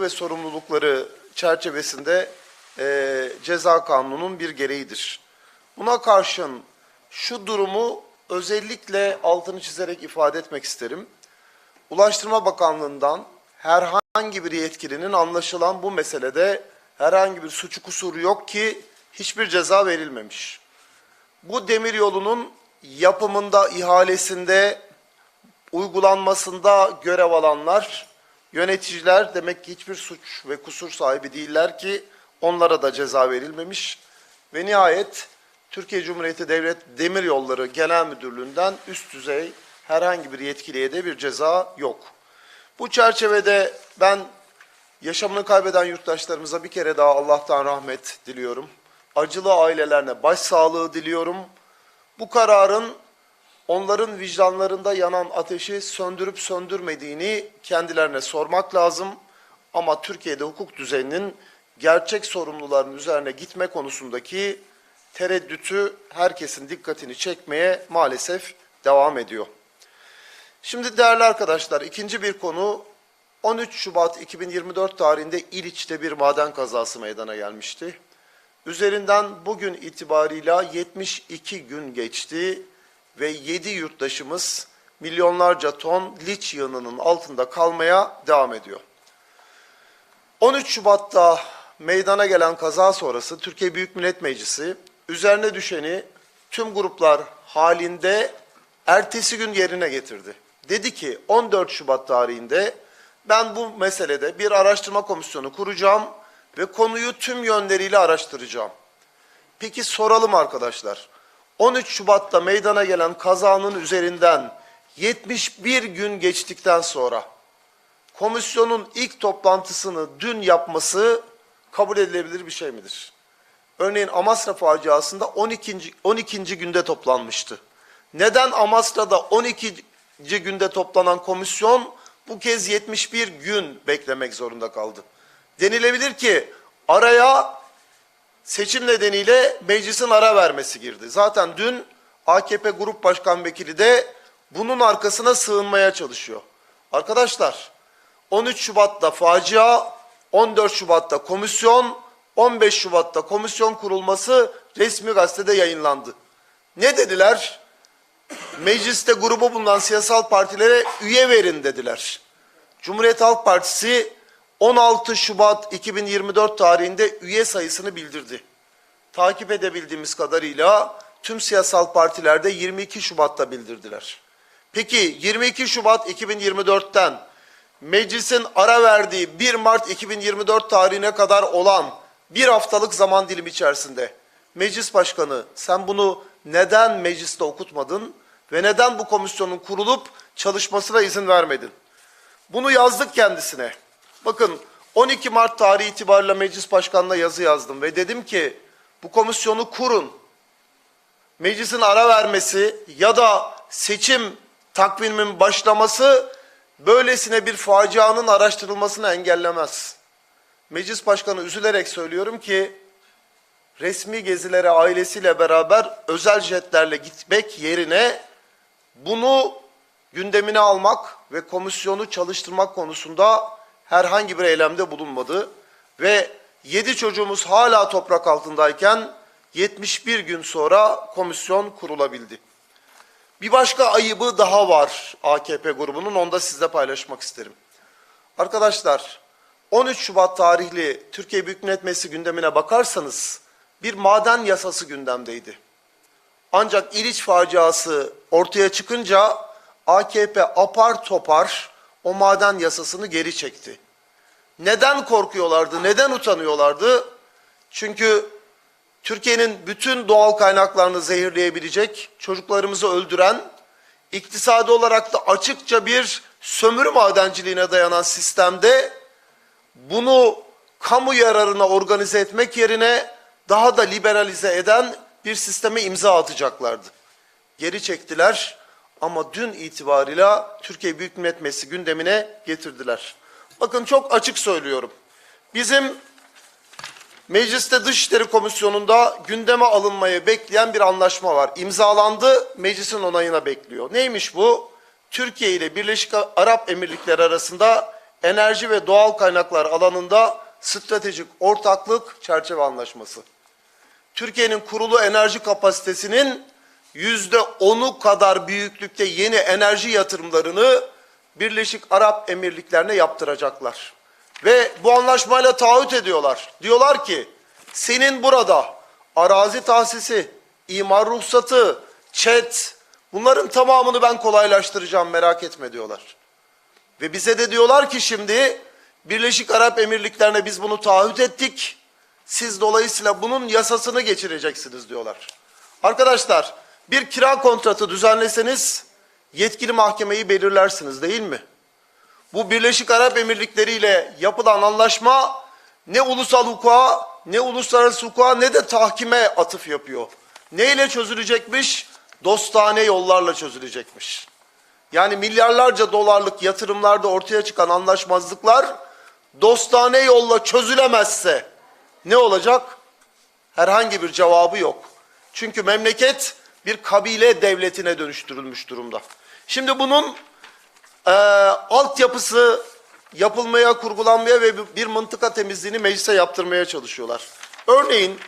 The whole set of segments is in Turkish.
ve sorumlulukları çerçevesinde e, ceza kanununun bir gereğidir. Buna karşın şu durumu özellikle altını çizerek ifade etmek isterim. Ulaştırma Bakanlığı'ndan herhangi bir yetkilinin anlaşılan bu meselede herhangi bir suçu kusuru yok ki hiçbir ceza verilmemiş. Bu demir yolunun yapımında, ihalesinde, uygulanmasında görev alanlar, yöneticiler demek ki hiçbir suç ve kusur sahibi değiller ki onlara da ceza verilmemiş. Ve nihayet Türkiye Cumhuriyeti Devlet Demiryolları Genel Müdürlüğü'nden üst düzey herhangi bir yetkiliye de bir ceza yok. Bu çerçevede ben yaşamını kaybeden yurttaşlarımıza bir kere daha Allah'tan rahmet diliyorum. Acılı ailelerine başsağlığı diliyorum. Bu kararın onların vicdanlarında yanan ateşi söndürüp söndürmediğini kendilerine sormak lazım. Ama Türkiye'de hukuk düzeninin gerçek sorumluların üzerine gitme konusundaki tereddütü herkesin dikkatini çekmeye maalesef devam ediyor. Şimdi değerli arkadaşlar ikinci bir konu 13 Şubat 2024 tarihinde İliç'te bir maden kazası meydana gelmişti. Üzerinden bugün itibarıyla 72 gün geçti ve 7 yurttaşımız milyonlarca ton liç yığınının altında kalmaya devam ediyor. 13 Şubat'ta meydana gelen kaza sonrası Türkiye Büyük Millet Meclisi üzerine düşeni tüm gruplar halinde ertesi gün yerine getirdi. Dedi ki 14 Şubat tarihinde ben bu meselede bir araştırma komisyonu kuracağım ve konuyu tüm yönleriyle araştıracağım. Peki soralım arkadaşlar. 13 Şubat'ta meydana gelen kazanın üzerinden 71 gün geçtikten sonra komisyonun ilk toplantısını dün yapması kabul edilebilir bir şey midir? Örneğin Amasra faciasında 12. 12. günde toplanmıştı. Neden Amasra'da 12. günde toplanan komisyon bu kez 71 gün beklemek zorunda kaldı? Denilebilir ki araya seçim nedeniyle meclisin ara vermesi girdi. Zaten dün AKP Grup Başkan Vekili de bunun arkasına sığınmaya çalışıyor. Arkadaşlar 13 Şubat'ta facia, 14 Şubat'ta komisyon, 15 Şubat'ta komisyon kurulması resmi gazetede yayınlandı. Ne dediler? Mecliste grubu bulunan siyasal partilere üye verin dediler. Cumhuriyet Halk Partisi 16 Şubat 2024 tarihinde üye sayısını bildirdi. Takip edebildiğimiz kadarıyla tüm siyasal partilerde 22 Şubat'ta bildirdiler. Peki 22 Şubat 2024'ten meclisin ara verdiği 1 Mart 2024 tarihine kadar olan bir haftalık zaman dilimi içerisinde meclis başkanı sen bunu neden mecliste okutmadın ve neden bu komisyonun kurulup çalışmasına izin vermedin? Bunu yazdık kendisine. Bakın 12 Mart tarihi itibariyle meclis başkanına yazı yazdım ve dedim ki bu komisyonu kurun. Meclisin ara vermesi ya da seçim takviminin başlaması böylesine bir facianın araştırılmasını engellemez. Meclis başkanı üzülerek söylüyorum ki resmi gezilere ailesiyle beraber özel jetlerle gitmek yerine bunu gündemine almak ve komisyonu çalıştırmak konusunda herhangi bir eylemde bulunmadı ve 7 çocuğumuz hala toprak altındayken 71 gün sonra komisyon kurulabildi. Bir başka ayıbı daha var AKP grubunun onu da sizle paylaşmak isterim. Arkadaşlar 13 Şubat tarihli Türkiye Büyük Millet Meclisi gündemine bakarsanız bir maden yasası gündemdeydi. Ancak İliç faciası ortaya çıkınca AKP apar topar o maden yasasını geri çekti. Neden korkuyorlardı? Neden utanıyorlardı? Çünkü Türkiye'nin bütün doğal kaynaklarını zehirleyebilecek, çocuklarımızı öldüren, iktisadi olarak da açıkça bir sömürü madenciliğine dayanan sistemde bunu kamu yararına organize etmek yerine daha da liberalize eden bir sisteme imza atacaklardı. Geri çektiler ama dün itibarıyla Türkiye Büyük Millet Meclisi gündemine getirdiler. Bakın çok açık söylüyorum. Bizim Mecliste Dışişleri Komisyonu'nda gündeme alınmayı bekleyen bir anlaşma var. İmzalandı, meclisin onayına bekliyor. Neymiş bu? Türkiye ile Birleşik Arap Emirlikleri arasında enerji ve doğal kaynaklar alanında stratejik ortaklık çerçeve anlaşması. Türkiye'nin kurulu enerji kapasitesinin yüzde onu kadar büyüklükte yeni enerji yatırımlarını Birleşik Arap Emirlikleri'ne yaptıracaklar. Ve bu anlaşmayla taahhüt ediyorlar. Diyorlar ki senin burada arazi tahsisi, imar ruhsatı, çet bunların tamamını ben kolaylaştıracağım merak etme diyorlar. Ve bize de diyorlar ki şimdi Birleşik Arap Emirlikleri'ne biz bunu taahhüt ettik. Siz dolayısıyla bunun yasasını geçireceksiniz diyorlar. Arkadaşlar bir kira kontratı düzenleseniz yetkili mahkemeyi belirlersiniz değil mi? Bu Birleşik Arap Emirlikleri ile yapılan anlaşma ne ulusal hukuka ne uluslararası hukuka ne de tahkime atıf yapıyor. Neyle çözülecekmiş? Dostane yollarla çözülecekmiş. Yani milyarlarca dolarlık yatırımlarda ortaya çıkan anlaşmazlıklar dostane yolla çözülemezse ne olacak? Herhangi bir cevabı yok. Çünkü memleket bir kabile devletine dönüştürülmüş durumda. Şimdi bunun e, altyapısı yapılmaya, kurgulanmaya ve bir mıntıka temizliğini meclise yaptırmaya çalışıyorlar. Örneğin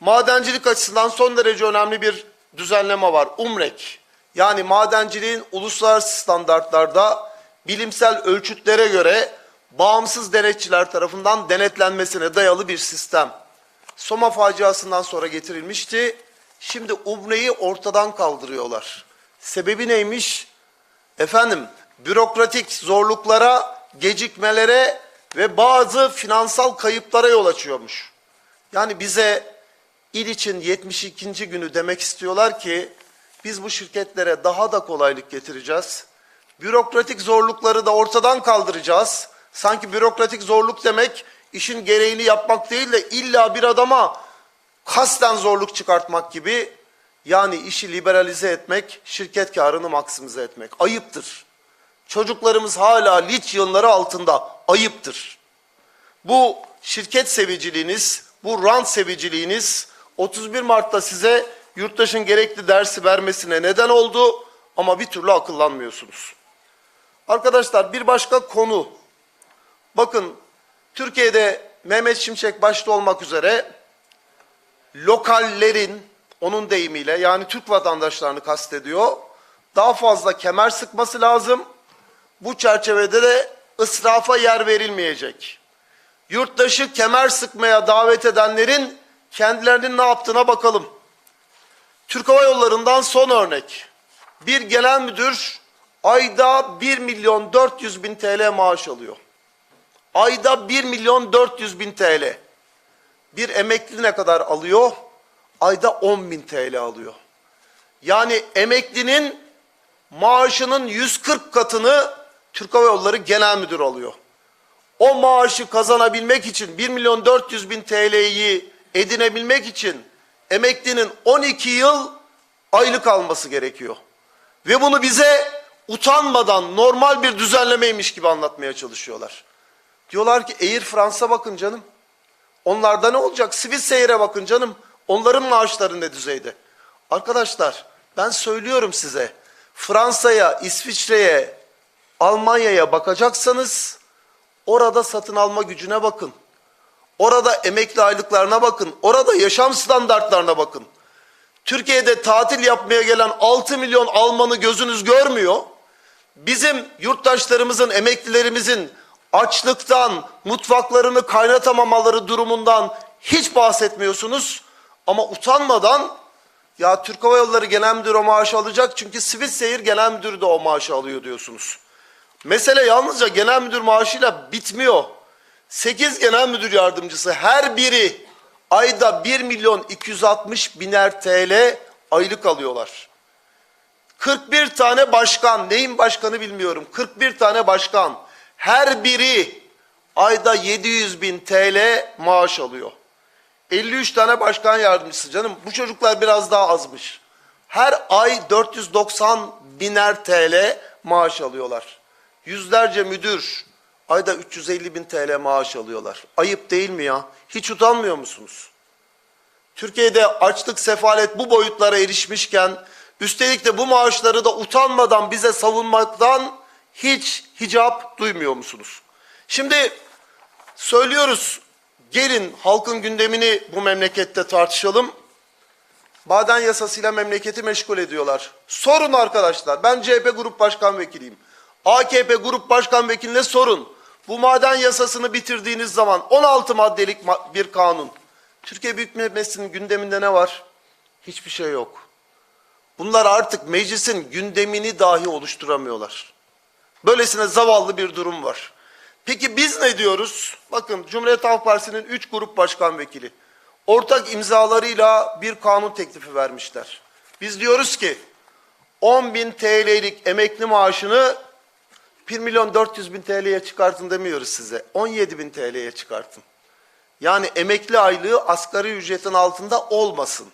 madencilik açısından son derece önemli bir düzenleme var. UMREK yani madenciliğin uluslararası standartlarda bilimsel ölçütlere göre bağımsız denetçiler tarafından denetlenmesine dayalı bir sistem. Soma faciasından sonra getirilmişti. Şimdi UMRE'yi ortadan kaldırıyorlar. Sebebi neymiş? Efendim bürokratik zorluklara, gecikmelere ve bazı finansal kayıplara yol açıyormuş. Yani bize il için 72. günü demek istiyorlar ki biz bu şirketlere daha da kolaylık getireceğiz. Bürokratik zorlukları da ortadan kaldıracağız. Sanki bürokratik zorluk demek işin gereğini yapmak değil de illa bir adama kasten zorluk çıkartmak gibi yani işi liberalize etmek, şirket karını maksimize etmek. Ayıptır. Çocuklarımız hala liç yığınları altında. Ayıptır. Bu şirket seviciliğiniz, bu rant seviciliğiniz 31 Mart'ta size yurttaşın gerekli dersi vermesine neden oldu ama bir türlü akıllanmıyorsunuz. Arkadaşlar bir başka konu. Bakın Türkiye'de Mehmet Şimşek başta olmak üzere lokallerin onun deyimiyle yani Türk vatandaşlarını kastediyor. Daha fazla kemer sıkması lazım. Bu çerçevede de ısrafa yer verilmeyecek. Yurttaşı kemer sıkmaya davet edenlerin kendilerinin ne yaptığına bakalım. Türk Hava Yolları'ndan son örnek. Bir genel müdür ayda 1 milyon 400 bin TL maaş alıyor. Ayda 1 milyon 400 bin TL. Bir emekli ne kadar alıyor? Ayda 10 bin TL alıyor. Yani emeklinin maaşının 140 katını Türk Hava Yolları Genel Müdür alıyor. O maaşı kazanabilmek için 1 milyon 400 bin TL'yi edinebilmek için emeklinin 12 yıl aylık alması gerekiyor. Ve bunu bize utanmadan normal bir düzenlemeymiş gibi anlatmaya çalışıyorlar. Diyorlar ki Air Fransa bakın canım. Onlarda ne olacak? Swiss Air'e bakın canım. Onların maaşları ne düzeyde? Arkadaşlar ben söylüyorum size. Fransa'ya, İsviçre'ye, Almanya'ya bakacaksanız orada satın alma gücüne bakın. Orada emekli aylıklarına bakın. Orada yaşam standartlarına bakın. Türkiye'de tatil yapmaya gelen 6 milyon Almanı gözünüz görmüyor. Bizim yurttaşlarımızın, emeklilerimizin açlıktan, mutfaklarını kaynatamamaları durumundan hiç bahsetmiyorsunuz. Ama utanmadan ya Türk Hava Yolları Genel Müdürü o maaşı alacak çünkü Swiss Air Genel Müdürü de o maaşı alıyor diyorsunuz. Mesele yalnızca genel müdür maaşıyla bitmiyor. 8 genel müdür yardımcısı her biri ayda 1 milyon 260 biner TL aylık alıyorlar. 41 tane başkan, neyin başkanı bilmiyorum. 41 tane başkan, her biri ayda 700 bin TL maaş alıyor. 53 tane başkan yardımcısı canım. Bu çocuklar biraz daha azmış. Her ay 490 biner TL maaş alıyorlar. Yüzlerce müdür ayda 350 bin TL maaş alıyorlar. Ayıp değil mi ya? Hiç utanmıyor musunuz? Türkiye'de açlık, sefalet bu boyutlara erişmişken üstelik de bu maaşları da utanmadan bize savunmaktan hiç hicap duymuyor musunuz? Şimdi söylüyoruz gelin halkın gündemini bu memlekette tartışalım. Maden yasasıyla memleketi meşgul ediyorlar. Sorun arkadaşlar. Ben CHP Grup Başkan Vekiliyim. AKP Grup Başkan Vekiline sorun. Bu maden yasasını bitirdiğiniz zaman 16 maddelik ma- bir kanun. Türkiye Büyük Meclisi'nin gündeminde ne var? Hiçbir şey yok. Bunlar artık meclisin gündemini dahi oluşturamıyorlar. Böylesine zavallı bir durum var. Peki biz ne diyoruz? Bakın Cumhuriyet Halk Partisi'nin 3 grup başkan vekili ortak imzalarıyla bir kanun teklifi vermişler. Biz diyoruz ki 10 bin TL'lik emekli maaşını 1 milyon 400 bin TL'ye çıkartın demiyoruz size. 17 bin TL'ye çıkartın. Yani emekli aylığı asgari ücretin altında olmasın.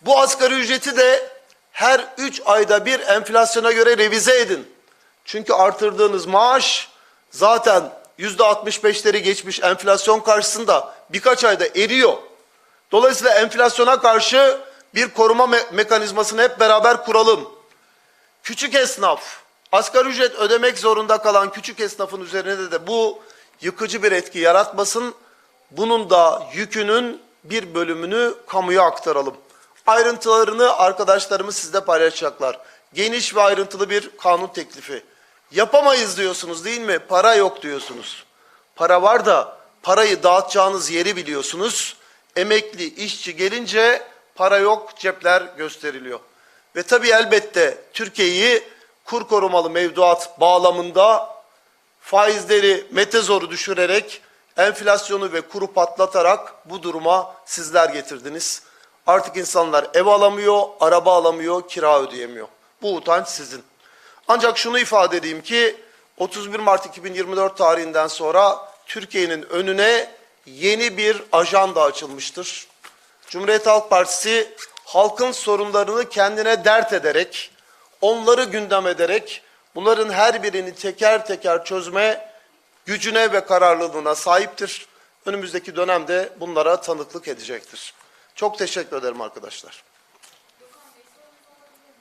Bu asgari ücreti de her 3 ayda bir enflasyona göre revize edin. Çünkü artırdığınız maaş zaten yüzde 65'leri geçmiş enflasyon karşısında birkaç ayda eriyor. Dolayısıyla enflasyona karşı bir koruma me- mekanizmasını hep beraber kuralım. Küçük esnaf, asgari ücret ödemek zorunda kalan küçük esnafın üzerine de bu yıkıcı bir etki yaratmasın. Bunun da yükünün bir bölümünü kamuya aktaralım. Ayrıntılarını arkadaşlarımız sizde paylaşacaklar. Geniş ve ayrıntılı bir kanun teklifi. Yapamayız diyorsunuz değil mi? Para yok diyorsunuz. Para var da parayı dağıtacağınız yeri biliyorsunuz. Emekli, işçi gelince para yok, cepler gösteriliyor. Ve tabii elbette Türkiye'yi kur korumalı mevduat bağlamında faizleri metezoru düşürerek enflasyonu ve kuru patlatarak bu duruma sizler getirdiniz. Artık insanlar ev alamıyor, araba alamıyor, kira ödeyemiyor. Bu utanç sizin. Ancak şunu ifade edeyim ki 31 Mart 2024 tarihinden sonra Türkiye'nin önüne yeni bir ajanda açılmıştır. Cumhuriyet Halk Partisi halkın sorunlarını kendine dert ederek, onları gündem ederek, bunların her birini teker teker çözme gücüne ve kararlılığına sahiptir. Önümüzdeki dönemde bunlara tanıklık edecektir. Çok teşekkür ederim arkadaşlar.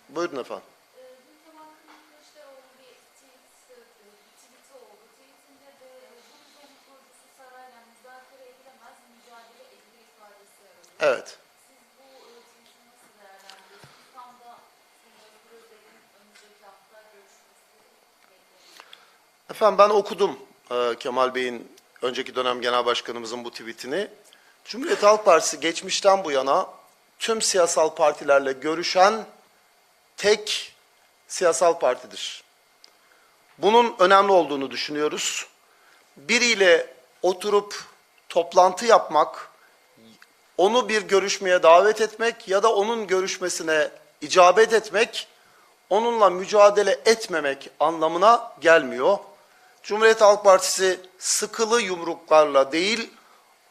Buyurun efendim. Ee, Dün Kemal Kılıçdaroğlu bir tweet, e, bir tweet'i oldu. Tweetinde de e, bu düzenin kurucusu sarayla müzakere edilemez, mücadele edilir ifadesi aradı. Evet. Siz bu e, tweet'i nasıl değerlendiriyorsunuz? Tam da Sayın Özgür Özel'in önümüzdeki hafta görüşmesi bekleniyor. Efendim ben okudum e, Kemal Bey'in önceki dönem genel başkanımızın bu tweetini. Cumhuriyet Halk Partisi geçmişten bu yana tüm siyasal partilerle görüşen tek siyasal partidir. Bunun önemli olduğunu düşünüyoruz. Biriyle oturup toplantı yapmak, onu bir görüşmeye davet etmek ya da onun görüşmesine icabet etmek, onunla mücadele etmemek anlamına gelmiyor. Cumhuriyet Halk Partisi sıkılı yumruklarla değil,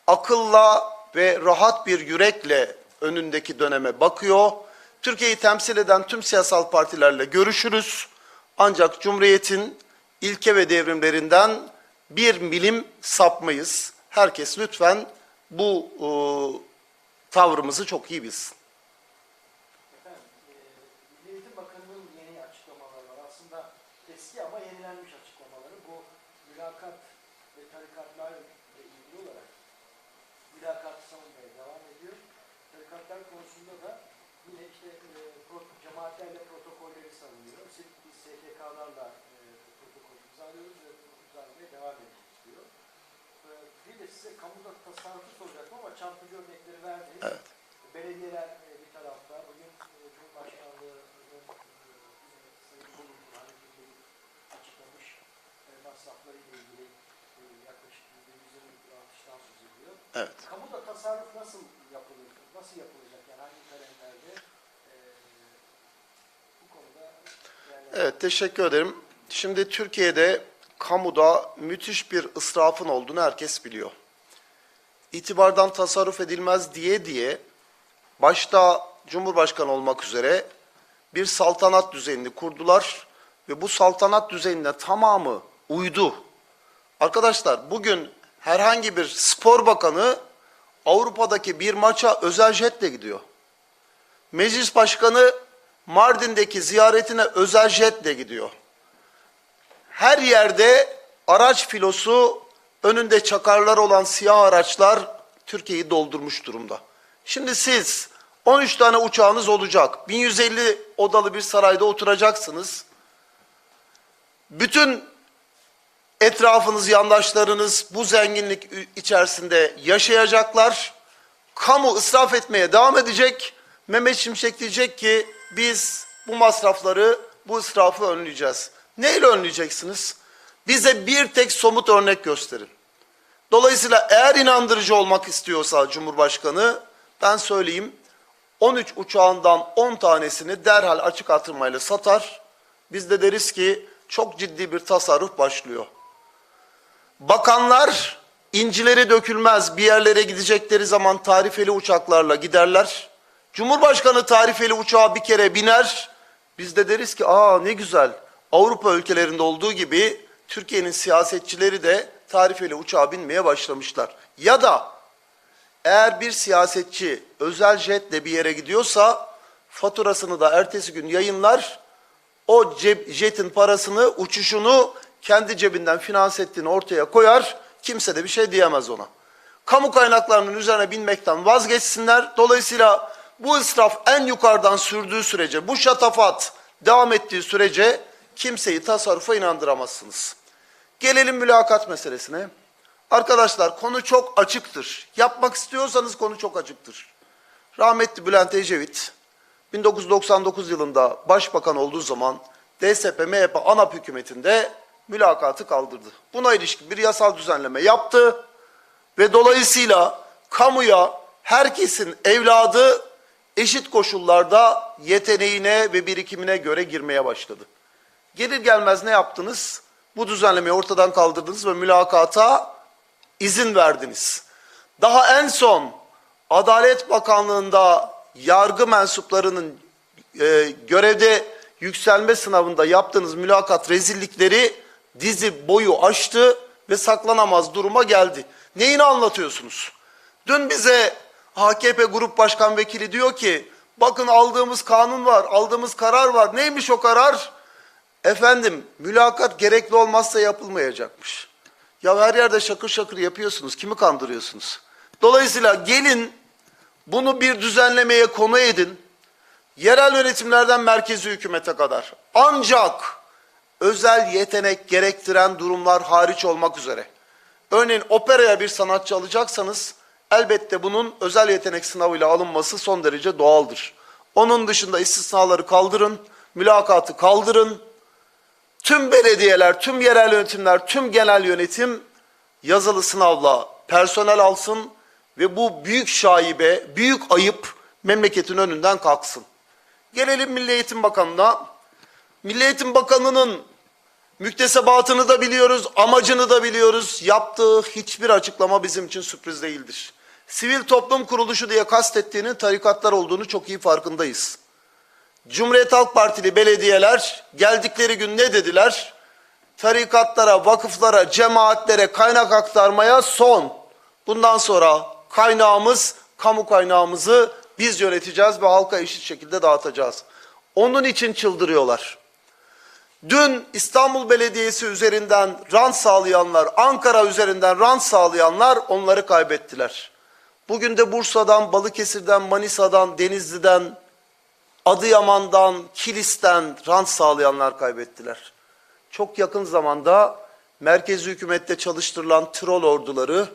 akılla ve rahat bir yürekle önündeki döneme bakıyor. Türkiye'yi temsil eden tüm siyasal partilerle görüşürüz. Ancak Cumhuriyet'in ilke ve devrimlerinden bir milim sapmayız. Herkes lütfen bu e, tavrımızı çok iyi bilsin. E, Milli Eğitim Bakanı'nın yeni açıklamaları var. Aslında eski ama yenilenmiş açıklamaları. Bu mülakat ve tarikatlarla ilgili olarak mülakatı savunmaya devam ediyor. Tarikatlar konusunda da yine işte e, pro- protokolleri savunuyor. STK'larla e, protokol imzalıyoruz ve imzalamaya devam edeceğiz diyor. E, bir de size kamuda tasarrufu soracaktım ama çarpıcı örnekleri verdiniz. Evet. Belediyeler e, bir tarafta, bugün e, Cumhurbaşkanlığı'nın e, Sayın hani bir açıklamış e, masraflarıyla ilgili yaklaşık %120 bir artıştan söz ediyor. Evet. Kamuda tasarruf nasıl yapılır, nasıl yapılacak yani hangi kalemlerde e, bu konuda? Evet, teşekkür ederim. Şimdi Türkiye'de kamuda müthiş bir ısrafın olduğunu herkes biliyor. İtibardan tasarruf edilmez diye diye başta Cumhurbaşkanı olmak üzere bir saltanat düzenini kurdular ve bu saltanat düzenine tamamı uydu. Arkadaşlar bugün herhangi bir spor bakanı Avrupa'daki bir maça özel jetle gidiyor. Meclis başkanı Mardin'deki ziyaretine özel jetle gidiyor. Her yerde araç filosu önünde çakarlar olan siyah araçlar Türkiye'yi doldurmuş durumda. Şimdi siz 13 tane uçağınız olacak. 1150 odalı bir sarayda oturacaksınız. Bütün etrafınız, yandaşlarınız bu zenginlik içerisinde yaşayacaklar. Kamu israf etmeye devam edecek. Mehmet Şimşek diyecek ki biz bu masrafları, bu israfı önleyeceğiz. Neyle önleyeceksiniz? Bize bir tek somut örnek gösterin. Dolayısıyla eğer inandırıcı olmak istiyorsa Cumhurbaşkanı ben söyleyeyim 13 uçağından 10 tanesini derhal açık artırmayla satar. Biz de deriz ki çok ciddi bir tasarruf başlıyor. Bakanlar incileri dökülmez bir yerlere gidecekleri zaman tarifeli uçaklarla giderler. Cumhurbaşkanı tarifeli uçağa bir kere biner. Biz de deriz ki aa ne güzel Avrupa ülkelerinde olduğu gibi Türkiye'nin siyasetçileri de tarifeli uçağa binmeye başlamışlar. Ya da eğer bir siyasetçi özel jetle bir yere gidiyorsa faturasını da ertesi gün yayınlar. O jetin parasını, uçuşunu kendi cebinden finanse ettiğini ortaya koyar. Kimse de bir şey diyemez ona. Kamu kaynaklarının üzerine binmekten vazgeçsinler. Dolayısıyla bu israf en yukarıdan sürdüğü sürece, bu şatafat devam ettiği sürece kimseyi tasarrufa inandıramazsınız. Gelelim mülakat meselesine. Arkadaşlar konu çok açıktır. Yapmak istiyorsanız konu çok açıktır. Rahmetli Bülent Ecevit 1999 yılında başbakan olduğu zaman DSP MHP ANAP hükümetinde mülakatı kaldırdı. Buna ilişkin bir yasal düzenleme yaptı ve dolayısıyla kamuya herkesin evladı eşit koşullarda yeteneğine ve birikimine göre girmeye başladı. Gelir gelmez ne yaptınız? Bu düzenlemeyi ortadan kaldırdınız ve mülakata izin verdiniz. Daha en son Adalet Bakanlığı'nda yargı mensuplarının e, görevde yükselme sınavında yaptığınız mülakat rezillikleri dizi boyu aştı ve saklanamaz duruma geldi. Neyini anlatıyorsunuz? Dün bize AKP Grup Başkan Vekili diyor ki bakın aldığımız kanun var, aldığımız karar var. Neymiş o karar? Efendim mülakat gerekli olmazsa yapılmayacakmış. Ya her yerde şakır şakır yapıyorsunuz. Kimi kandırıyorsunuz? Dolayısıyla gelin bunu bir düzenlemeye konu edin. Yerel yönetimlerden merkezi hükümete kadar. Ancak özel yetenek gerektiren durumlar hariç olmak üzere. Örneğin operaya bir sanatçı alacaksanız elbette bunun özel yetenek sınavıyla alınması son derece doğaldır. Onun dışında istisnaları kaldırın, mülakatı kaldırın. Tüm belediyeler, tüm yerel yönetimler, tüm genel yönetim yazılı sınavla personel alsın ve bu büyük şaibe, büyük ayıp memleketin önünden kalksın. Gelelim Milli Eğitim Bakanı'na. Milli Eğitim Bakanı'nın müktesebatını da biliyoruz, amacını da biliyoruz. Yaptığı hiçbir açıklama bizim için sürpriz değildir. Sivil toplum kuruluşu diye kastettiğinin tarikatlar olduğunu çok iyi farkındayız. Cumhuriyet Halk Partili belediyeler geldikleri gün ne dediler? Tarikatlara, vakıflara, cemaatlere kaynak aktarmaya son. Bundan sonra kaynağımız, kamu kaynağımızı biz yöneteceğiz ve halka eşit şekilde dağıtacağız. Onun için çıldırıyorlar. Dün İstanbul Belediyesi üzerinden rant sağlayanlar, Ankara üzerinden rant sağlayanlar onları kaybettiler. Bugün de Bursa'dan, Balıkesir'den, Manisa'dan, Denizli'den, Adıyaman'dan, Kilis'ten rant sağlayanlar kaybettiler. Çok yakın zamanda merkezi hükümette çalıştırılan troll orduları,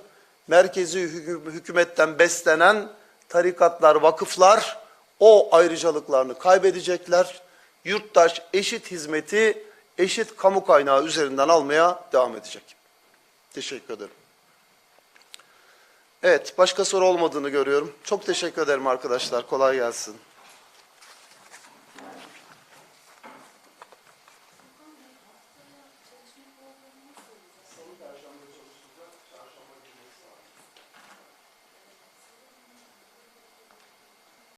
merkezi hükü- hükümetten beslenen tarikatlar, vakıflar o ayrıcalıklarını kaybedecekler. Yurttaş eşit hizmeti, eşit kamu kaynağı üzerinden almaya devam edecek. Teşekkür ederim. Evet, başka soru olmadığını görüyorum. Çok teşekkür ederim arkadaşlar. Kolay gelsin.